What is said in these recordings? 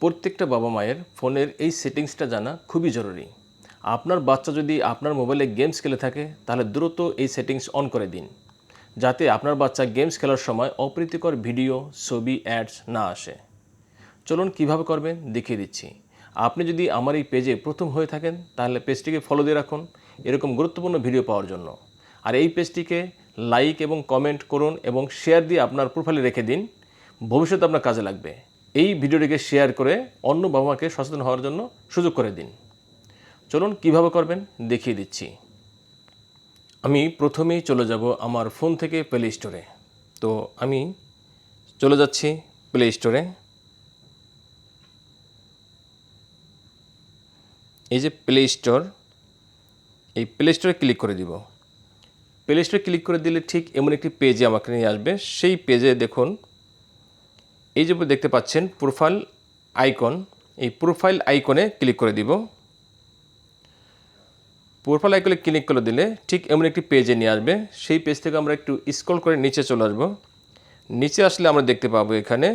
প্রত্যেকটা বাবা মায়ের ফোনের এই সেটিংসটা জানা খুবই জরুরি। আপনার বাচ্চা যদি আপনার মোবাইলে গেমস খেলে থাকে, তাহলে দ্রুত এই সেটিংস অন করে দিন। যাতে আপনার বাচ্চা গেমস খেলার সময় অপ্রীতিকর ভিডিও, ছবি, অ্যাডস না আসে। চলুন কীভাবে করবেন দেখিয়ে দিচ্ছি। আপনি যদি আমার এই পেজে প্রথম হয়ে থাকেন, তাহলে পেজটিকে ফলো দিয়ে রাখুন। এরকম গুরুত্বপূর্ণ ভিডিও পাওয়ার জন্য। আর এই পেজটিকে লাইক এবং কমেন্ট করুন এবং শেয়ার দিয়ে আপনার প্রোফাইলে রেখে দিন। ভবিষ্যতে আপনার কাজে লাগবে। এই ভিডিওটিকে শেয়ার করে অন্য বাবা মাকে সচেতন হওয়ার জন্য সুযোগ করে দিন। চলুন কীভাবে করবেন দেখিয়ে দিচ্ছি। আমি প্রথমেই চলে যাব আমার ফোন থেকে প্লে স্টোরে তো আমি চলে যাচ্ছি প্লে স্টোরে এই যে প্লে স্টোর এই প্লে স্টোরে ক্লিক করে দিব। প্লে স্টোরে ক্লিক করে দিলে ঠিক এমন একটি পেজে আমাকে নিয়ে আসবে। সেই পেজে দেখুন এই যে দেখতে পাচ্ছেন প্রোফাইল আইকন এই প্রোফাইল আইকনে ক্লিক করে দিব। প্রোফাইল আইকনে ক্লিক করে দিলে ঠিক এমন একটি পেজে নিয়ে আসবে। সেই পেজ থেকে আমরা একটু স্ক্রল করে নিচে চলে আসব। নিচে আসলে আমরা দেখতে পাবো এখানে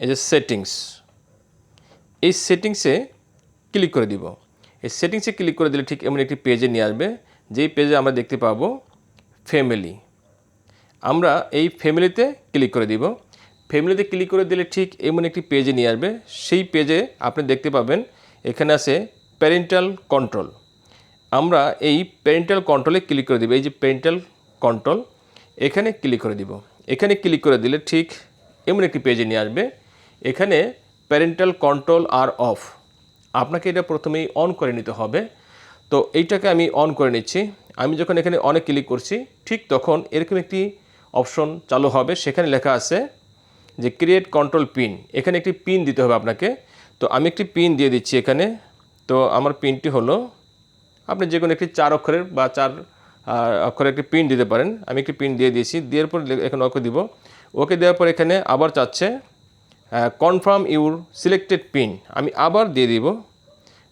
এই যে সেটিংস এই সেটিংসে ক্লিক করে দিব। এই সেটিংসে ক্লিক করে দিলে ঠিক এমন একটি পেজে নিয়ে আসবে। যেই পেজে আমরা দেখতে পাবো ফ্যামিলি আমরা এই ফ্যামিলিতে ক্লিক করে দিব। ফ্যামিলিতে ক্লিক করে দিলে ঠিক এমন একটি পেজে নিয়ে আসবে। সেই পেজে আপনি দেখতে পাবেন, এখানে আছে প্যারেন্টাল কন্ট্রোল আমরা এই প্যারেন্টাল কন্ট্রোলে ক্লিক করে দিব। এই যে প্যারেন্টাল কন্ট্রোল এখানে ক্লিক করে দিব। এখানে ক্লিক করে দিলে ঠিক এমন একটি পেজে নিয়ে আসবে। এখানে প্যারেন্টাল কন্ট্রোল আর অফ আপনাকে এটা প্রথমেই অন করে নিতে হবে। তো এইটাকে আমি অন করে নিচ্ছি। আমি যখন এখানে অনেক ক্লিক করছি, ঠিক তখন এরকম একটি অপশন চালু হবে। সেখানে লেখা আছে যে ক্রিয়েট কন্ট্রোল পিন এখানে একটি পিন দিতে হবে আপনাকে। তো আমি একটি পিন দিয়ে দিচ্ছি এখানে। তো আমার পিনটি হলো, আপনি যে কোনো একটি চার অক্ষরের বা চার অক্ষরের একটি পিন দিতে পারেন। আমি একটি পিন দিয়ে দিয়েছি। দেওয়ার পর এখানে ওকে দিব। ওকে দেওয়ার পর এখানে আবার চাচ্ছে কনফার্ম ইউর সিলেক্টেড পিন আমি আবার দিয়ে দিব।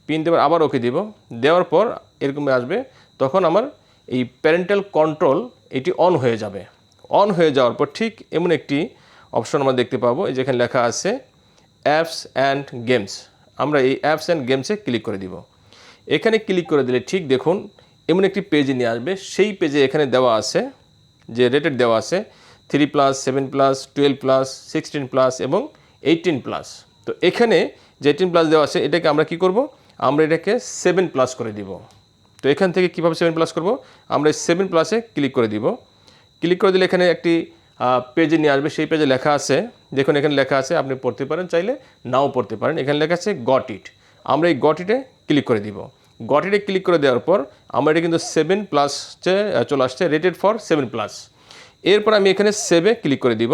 পিন দেওয়ার আবার ওকে দিব। দেওয়ার পর এরকম আসবে। তখন আমার এই প্যারেন্টাল কন্ট্রোল এটি অন হয়ে যাবে। অন হয়ে যাওয়ার পর ঠিক এমন একটি অপশন আমরা দেখতে পাবো, এই যেখানে লেখা আছে অ্যাপস অ্যান্ড গেমস আমরা এই অ্যাপস অ্যান্ড গেমসে ক্লিক করে দিব। এখানে ক্লিক করে দিলে ঠিক দেখুন এমন একটি পেজে নিয়ে আসবে, সেই পেজে এখানে দেওয়া আছে, যে রেটেড দেওয়া আছে three plus seven plus twelve plus sixteen plus এবং এইটিন প্লাস তো এখানে যে এইটিন প্লাস দেওয়া আছে, এটাকে আমরা কি করব? আমরা এটাকে সেভেন প্লাস করে দিব। তো এখান থেকে কীভাবে সেভেন প্লাস করব? আমরা সেভেন প্লাসে ক্লিক করে দিব। ক্লিক করে দিলে এখানে একটি পেজে নিয়ে আসবে। সেই পেজে লেখা আছে, দেখুন এখানে লেখা আছে, আপনি পড়তে পারেন, চাইলে নাও পড়তে পারেন। এখানে লেখা আছে গট ইট আমরা এই গট ইটে ক্লিক করে দিব। গট ইটে ক্লিক করে দেওয়ার পর আমরা এটা কিন্তু সেভেন প্লাস চলে আসছে রেটেড ফর সেভেন প্লাস এরপর আমি এখানে সেভে ক্লিক করে দিব।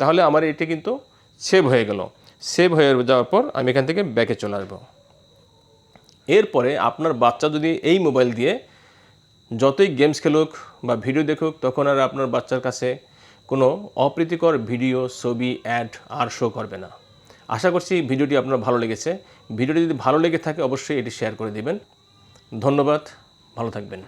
তাহলে আমার এটা কিন্তু সেভ হয়ে গেল। সেভ হয়ে যাওয়ার পর আমি এখান থেকে ব্যাকে চলে আসব। এরপরে আপনার বাচ্চা যদি এই মোবাইল দিয়ে যতই গেমস খেলুক বা ভিডিও দেখুক, তখন আর আপনার বাচ্চার কাছে কোনো অপ্রীতিকর ভিডিও ছবি অ্যাড আর শো করবে না। আশা করছি ভিডিওটি আপনার ভালো লেগেছে। ভিডিওটি যদি ভালো লেগে থাকে, অবশ্যই এটি শেয়ার করে দিবেন। ধন্যবাদ। ভালো থাকবেন।